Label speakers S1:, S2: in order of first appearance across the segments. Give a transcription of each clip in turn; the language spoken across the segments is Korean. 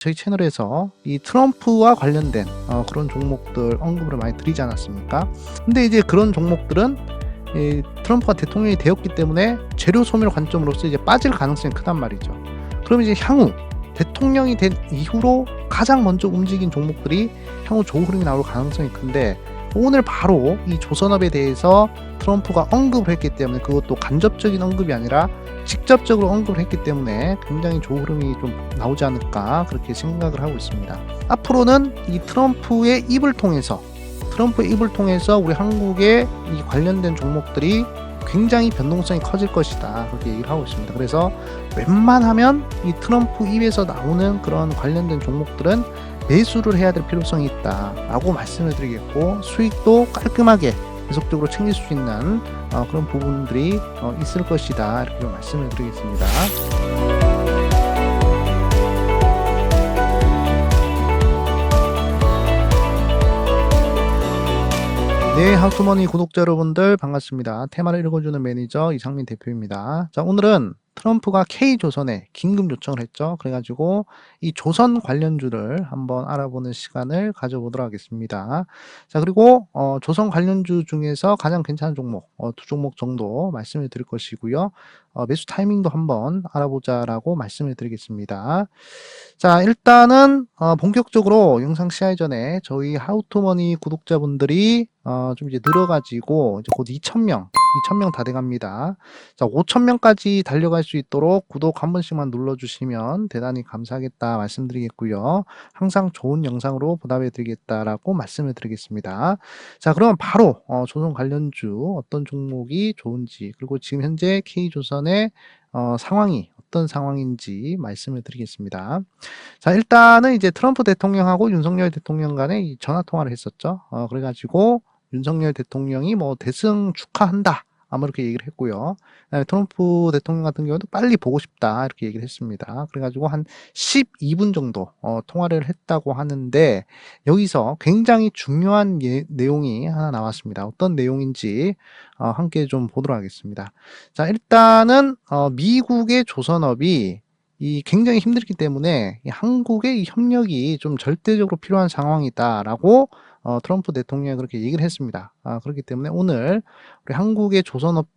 S1: 저희 채널에서 이 트럼프와 관련된 어, 그런 종목들 언급을 많이 드리지 않았습니까? 근데 이제 그런 종목들은 이 트럼프가 대통령이 되었기 때문에 재료 소멸 관점으로서 이제 빠질 가능성이 크단 말이죠. 그럼 이제 향후 대통령이 된 이후로 가장 먼저 움직인 종목들이 향후 좋은 흐름이 나올 가능성이 큰데 오늘 바로 이 조선업에 대해서 트럼프가 언급을 했기 때문에 그것도 간접적인 언급이 아니라 직접적으로 언급을 했기 때문에 굉장히 좋은 흐름이 좀 나오지 않을까 그렇게 생각을 하고 있습니다. 앞으로는 이 트럼프의 입을 통해서 트럼프의 입을 통해서 우리 한국의 이 관련된 종목들이 굉장히 변동성이 커질 것이다 그렇게 얘기를 하고 있습니다. 그래서 웬만하면 이 트럼프 입에서 나오는 그런 관련된 종목들은 매수를 해야 될 필요성이 있다라고 말씀을 드리겠고 수익도 깔끔하게 계속적으로 챙길 수 있는 어, 그런 부분들이 어, 있을 것이다 이렇게 좀 말씀을 드리겠습니다. 네, 하우스머니 구독자 여러분들 반갑습니다. 테마를 읽어주는 매니저 이상민 대표입니다. 자, 오늘은 트럼프가 K조선에 긴급 요청을 했죠. 그래가지고 이 조선 관련주를 한번 알아보는 시간을 가져보도록 하겠습니다. 자, 그리고 어, 조선 관련주 중에서 가장 괜찮은 종목 어, 두 종목 정도 말씀을 드릴 것이고요. 어, 매수 타이밍도 한번 알아보자라고 말씀을 드리겠습니다. 자, 일단은 어, 본격적으로 영상 시작하기 전에 저희 하우투머니 구독자분들이 어, 좀 이제 늘어가지고 이제 곧 2,000명, 2,000명 다 돼갑니다. 자, 5,000명까지 달려갈 수 있도록 구독 한 번씩만 눌러주시면 대단히 감사하겠다 말씀드리겠고요. 항상 좋은 영상으로 보답해드리겠다라고 말씀을 드리겠습니다. 자, 그럼 바로 어, 조선 관련주 어떤 종목이 좋은지 그리고 지금 현재 K조선의 어, 상황이 어떤 상황인지 말씀을 드리겠습니다. 자, 일단은 이제 트럼프 대통령하고 윤석열 대통령 간에 이 전화 통화를 했었죠. 어, 그래가지고 윤석열 대통령이 뭐 대승 축하한다. 아마 이렇게 얘기를 했고요. 그다음에 트럼프 대통령 같은 경우도 빨리 보고 싶다 이렇게 얘기를 했습니다. 그래가지고 한 12분 정도 어, 통화를 했다고 하는데 여기서 굉장히 중요한 예, 내용이 하나 나왔습니다. 어떤 내용인지 어, 함께 좀 보도록 하겠습니다. 자 일단은 어, 미국의 조선업이 이 굉장히 힘들기 때문에 이 한국의 이 협력이 좀 절대적으로 필요한 상황이다라고 어, 트럼프 대통령이 그렇게 얘기를 했습니다. 아, 그렇기 때문에 오늘 우리 한국의 조선업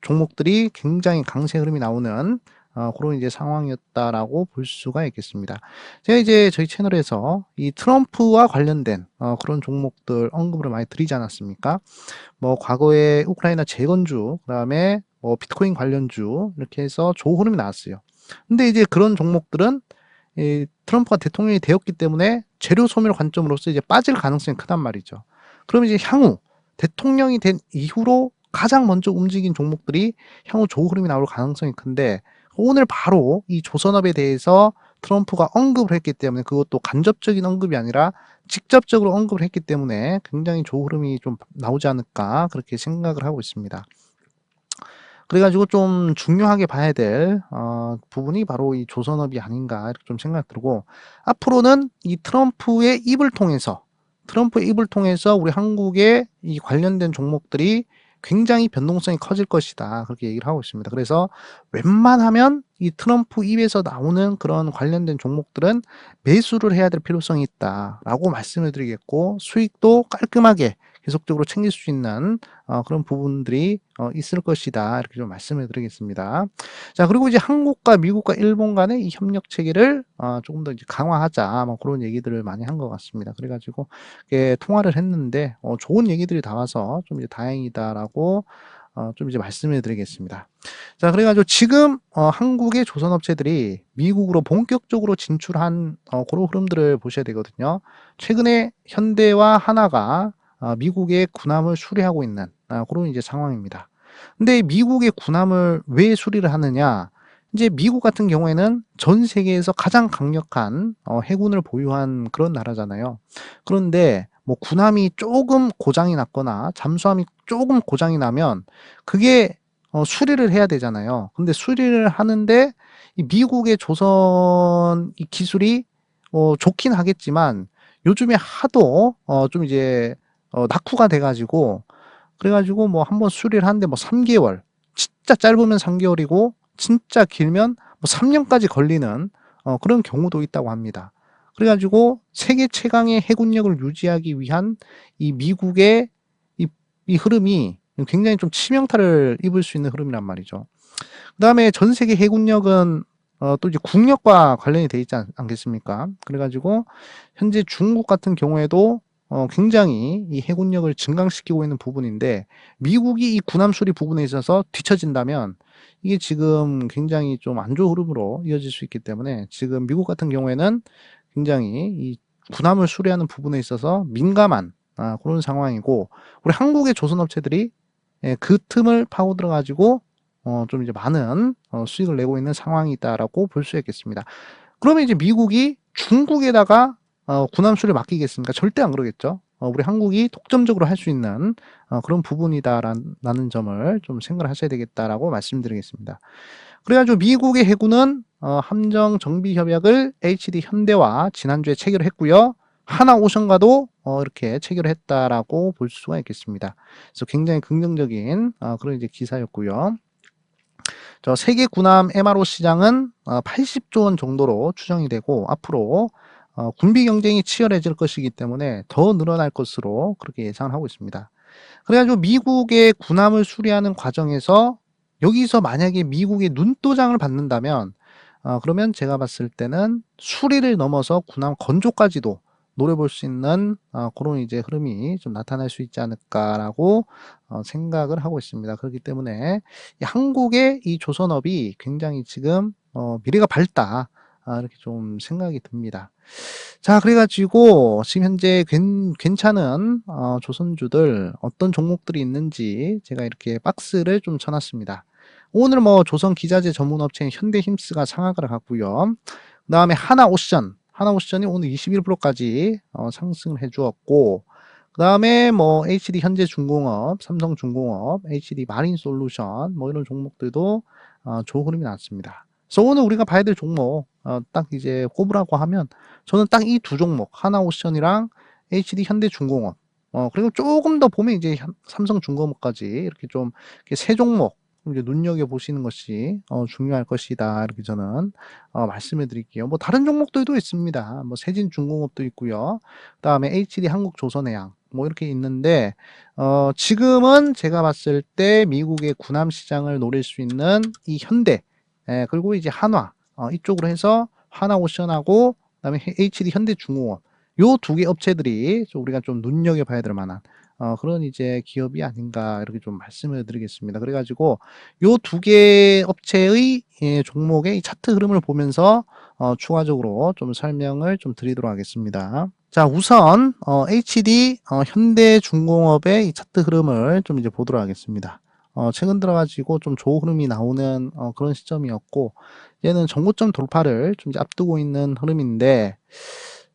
S1: 종목들이 굉장히 강세 흐름이 나오는 어, 그런 이제 상황이었다라고 볼 수가 있겠습니다. 제가 이제 저희 채널에서 이 트럼프와 관련된 어, 그런 종목들 언급을 많이 드리지 않았습니까? 뭐 과거에 우크라이나 재건주, 그다음에 뭐 비트코인 관련주 이렇게 해서 좋은 흐름이 나왔어요. 근데 이제 그런 종목들은 이 트럼프가 대통령이 되었기 때문에 재료 소멸 관점으로서 이제 빠질 가능성이 크단 말이죠. 그럼 이제 향후 대통령이 된 이후로 가장 먼저 움직인 종목들이 향후 좋은 흐름이 나올 가능성이 큰데 오늘 바로 이 조선업에 대해서 트럼프가 언급을 했기 때문에 그것도 간접적인 언급이 아니라 직접적으로 언급을 했기 때문에 굉장히 좋은 흐름이 좀 나오지 않을까 그렇게 생각을 하고 있습니다. 그래가지고 좀 중요하게 봐야 될 어, 부분이 바로 이 조선업이 아닌가 이렇게 좀 생각 들고 앞으로는 이 트럼프의 입을 통해서 트럼프의 입을 통해서 우리 한국의 이 관련된 종목들이 굉장히 변동성이 커질 것이다 그렇게 얘기를 하고 있습니다. 그래서 웬만하면 이 트럼프 입에서 나오는 그런 관련된 종목들은 매수를 해야 될 필요성이 있다라고 말씀을 드리겠고 수익도 깔끔하게 계속적으로 챙길 수 있는 어, 그런 부분들이 어, 있을 것이다 이렇게 좀 말씀을 드리겠습니다. 자 그리고 이제 한국과 미국과 일본 간의 이 협력 체계를 어, 조금 더 이제 강화하자 뭐 그런 얘기들을 많이 한 것 같습니다. 그래가지고 통화를 했는데 어, 좋은 얘기들이 나와서 좀 이제 다행이다라고 어, 좀 이제 말씀을 드리겠습니다. 자, 그래가지고 지금 어, 한국의 조선업체들이 미국으로 본격적으로 진출한 어, 그런 흐름들을 보셔야 되거든요. 최근에 현대와 하나가 어, 미국의 군함을 수리하고 있는 아, 그런 이제 상황입니다. 근데 미국의 군함을 왜 수리를 하느냐? 이제 미국 같은 경우에는 전 세계에서 가장 강력한 어, 해군을 보유한 그런 나라잖아요. 그런데 뭐 군함이 조금 고장이 났거나 잠수함이 조금 고장이 나면 그게 어, 수리를 해야 되잖아요. 근데 수리를 하는데 이 미국의 조선 이 기술이 어, 좋긴 하겠지만 요즘에 하도 어, 좀 이제 어, 낙후가 돼가지고 그래가지고 뭐 한번 수리를 하는데 뭐 3개월 진짜 짧으면 3개월이고 진짜 길면 뭐 3년까지 걸리는 어, 그런 경우도 있다고 합니다. 그래가지고 세계 최강의 해군력을 유지하기 위한 이 미국의 이, 이 흐름이 굉장히 좀 치명타를 입을 수 있는 흐름이란 말이죠. 그 다음에 전 세계 해군력은 어, 또 이제 국력과 관련이 돼 있지 않, 않겠습니까? 그래가지고 현재 중국 같은 경우에도 어, 굉장히 이 해군력을 증강시키고 있는 부분인데 미국이 이 군함 수리 부분에 있어서 뒤처진다면 이게 지금 굉장히 좀 안 좋은 흐름으로 이어질 수 있기 때문에 지금 미국 같은 경우에는 굉장히 이 군함을 수리하는 부분에 있어서 민감한 아, 그런 상황이고 우리 한국의 조선업체들이 예, 그 틈을 파고 들어가지고 어, 좀 이제 많은 어, 수익을 내고 있는 상황이 있다라고 볼 수 있겠습니다. 그러면 이제 미국이 중국에다가 어, 군함 수리를 맡기겠습니까? 절대 안 그러겠죠. 어, 우리 한국이 독점적으로 할 수 있는 어, 그런 부분이다라는 점을 좀 생각을 하셔야 되겠다라고 말씀드리겠습니다. 그래가지고 미국의 해군은 어, 함정 정비 협약을 HD 현대와 지난주에 체결했고요. 하나 오션과도 어, 이렇게 체결했다라고 볼 수가 있겠습니다. 그래서 굉장히 긍정적인 어, 그런 이제 기사였고요. 저 세계 군함 MRO 시장은 어, 80조 원 정도로 추정이 되고 앞으로 어, 군비 경쟁이 치열해질 것이기 때문에 더 늘어날 것으로 그렇게 예상을 하고 있습니다. 그래가지고 미국의 군함을 수리하는 과정에서 여기서 만약에 미국의 눈도장을 받는다면 어, 그러면 제가 봤을 때는 수리를 넘어서 군함 건조까지도 노려볼 수 있는 어, 그런 이제 흐름이 좀 나타날 수 있지 않을까라고 어, 생각을 하고 있습니다. 그렇기 때문에 이 한국의 이 조선업이 굉장히 지금 어, 미래가 밝다 아, 이렇게 좀 생각이 듭니다. 자, 그래가지고 지금 현재 괜, 괜찮은 어, 조선주들 어떤 종목들이 있는지 제가 이렇게 박스를 좀 쳐놨습니다. 오늘 뭐 조선 기자재 전문 업체인 현대힘스가 상한가를 갔고요. 그 다음에 하나오션, 하나오션이 오늘 21%까지 어, 상승을 해주었고, 그 다음에 뭐 HD 현재중공업, 삼성중공업, HD 마린솔루션 뭐 이런 종목들도 어, 좋은 흐름이 나왔습니다. 그래서 오늘 우리가 봐야 될 종목 어, 딱 이제 꼽으라고 하면 저는 딱 이 두 종목 하나오션이랑 HD 현대중공업 어, 그리고 조금 더 보면 이제 삼성중공업까지 이렇게 좀 세 종목 이제 눈여겨 보시는 것이 어, 중요할 것이다 이렇게 저는 어, 말씀을 드릴게요. 뭐 다른 종목들도 있습니다. 뭐 세진중공업도 있고요. 그다음에 HD 한국조선해양 뭐 이렇게 있는데 어, 지금은 제가 봤을 때 미국의 군함 시장을 노릴 수 있는 이 현대 예, 그리고 이제 한화 어, 이쪽으로 해서 하나오션하고 그다음에 HD 현대중공업 요 두 개 업체들이 좀 우리가 좀 눈여겨 봐야 될 만한 어, 그런 이제 기업이 아닌가 이렇게 좀 말씀을 드리겠습니다. 그래가지고 요 두 개 업체의 예, 종목의 차트 흐름을 보면서 어, 추가적으로 좀 설명을 좀 드리도록 하겠습니다. 자, 우선 어, HD 어, 현대중공업의 이 차트 흐름을 좀 이제 보도록 하겠습니다. 어, 최근 들어가지고 좀 좋은 흐름이 나오는 어, 그런 시점이었고 얘는 정고점 돌파를 좀 앞두고 있는 흐름인데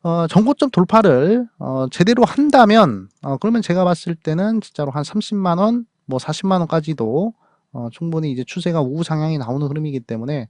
S1: 어, 정고점 돌파를 어, 제대로 한다면 어, 그러면 제가 봤을 때는 진짜로 한 30만 원, 뭐 40만 원까지도 어, 충분히 이제 추세가 우상향이 나오는 흐름이기 때문에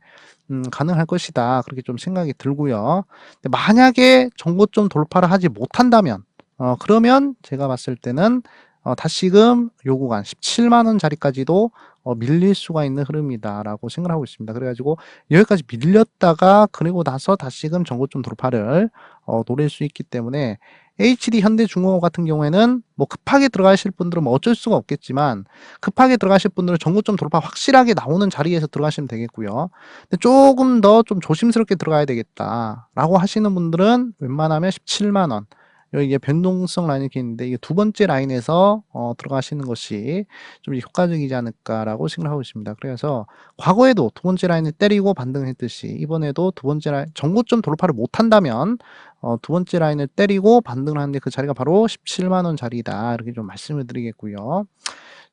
S1: 음, 가능할 것이다 그렇게 좀 생각이 들고요. 만약에 정고점 돌파를 하지 못한다면 어, 그러면 제가 봤을 때는 어, 다시금 요 구간 17만 원자리까지도 어, 밀릴 수가 있는 흐름이다라고 생각하고 있습니다. 그래가지고 여기까지 밀렸다가 그리고 나서 다시금 전고점 돌파를 어, 노릴 수 있기 때문에 HD 현대중공업 같은 경우에는 뭐 급하게 들어가실 분들은 뭐 어쩔 수가 없겠지만 급하게 들어가실 분들은 전고점 돌파 확실하게 나오는 자리에서 들어가시면 되겠고요. 근데 조금 더 좀 조심스럽게 들어가야 되겠다라고 하시는 분들은 웬만하면 17만 원 여기 변동성 라인이 이렇게 있는데 이게 두 번째 라인에서 어, 들어가시는 것이 좀 효과적이지 않을까라고 생각하고 있습니다. 그래서 과거에도 두 번째 라인을 때리고 반등했듯이 이번에도 두 번째 라인 정고점 돌파를 못한다면 어, 두 번째 라인을 때리고 반등을 하는데 그 자리가 바로 17만 원 자리다 이렇게 좀 말씀을 드리겠고요.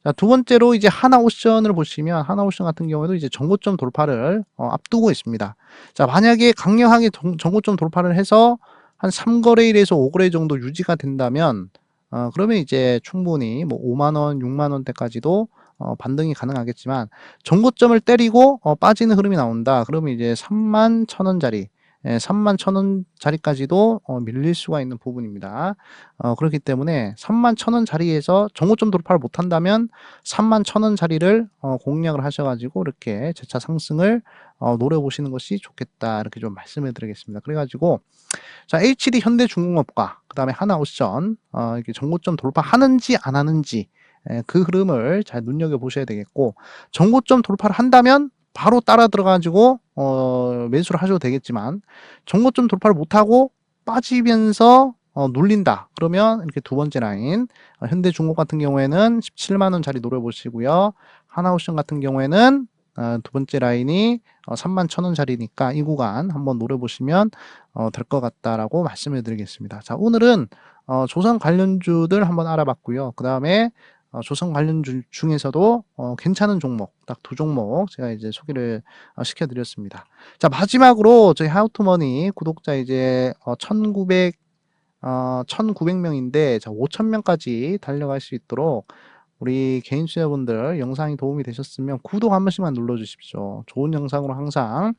S1: 자, 두 번째로 이제 하나오션을 보시면 하나오션 같은 경우에도 이제 정고점 돌파를 어, 앞두고 있습니다. 자, 만약에 강력하게 정, 정고점 돌파를 해서 한 3거래일에서 5거래 정도 유지가 된다면 어, 그러면 이제 충분히 뭐 5만원, 6만원대까지도 어, 반등이 가능하겠지만 정고점을 때리고 어, 빠지는 흐름이 나온다. 그러면 이제 3만 1천원짜리 예, 3만 1,000원짜리까지도 어, 밀릴 수가 있는 부분입니다. 어, 그렇기 때문에 3만 1,000원짜리에서 정고점 돌파를 못한다면 3만 1,000원짜리를 어, 공략을 하셔가지고 이렇게 재차 상승을 어, 노려보시는 것이 좋겠다 이렇게 좀 말씀을 드리겠습니다. 그래가지고 자 HD 현대중공업과 그 다음에 하나오션 어, 이렇게 정고점 돌파하는지 안 하는지 예, 그 흐름을 잘 눈여겨 보셔야 되겠고 정고점 돌파를 한다면 바로 따라 들어가지고 어, 매수를 하셔도 되겠지만 정고점 돌파를 못하고 빠지면서 어, 눌린다. 그러면 이렇게 두 번째 라인 어, 현대중공 같은 경우에는 17만 원짜리 노려보시고요. 하나오션 같은 경우에는 어, 두 번째 라인이 어, 3만 천 원짜리니까 이 구간 한번 노려보시면 어, 될 것 같다라고 말씀을 드리겠습니다. 자 오늘은 어, 조선 관련주들 한번 알아봤고요. 그 다음에 어, 조선 관련 주 중에서도 어, 괜찮은 종목 딱 두 종목 제가 이제 소개를 어, 시켜드렸습니다. 자 마지막으로 저희 하우투머니 구독자 이제 어, 1900 어, 1900명인데 자 5000명까지 달려갈 수 있도록 우리 개인 투자분들 영상이 도움이 되셨으면 구독 한 번씩만 눌러주십시오. 좋은 영상으로 항상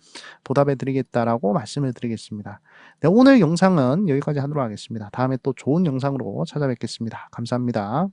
S1: 보답해 드리겠다라고 말씀을 드리겠습니다. 네, 오늘 영상은 여기까지 하도록 하겠습니다. 다음에 또 좋은 영상으로 찾아뵙겠습니다. 감사합니다.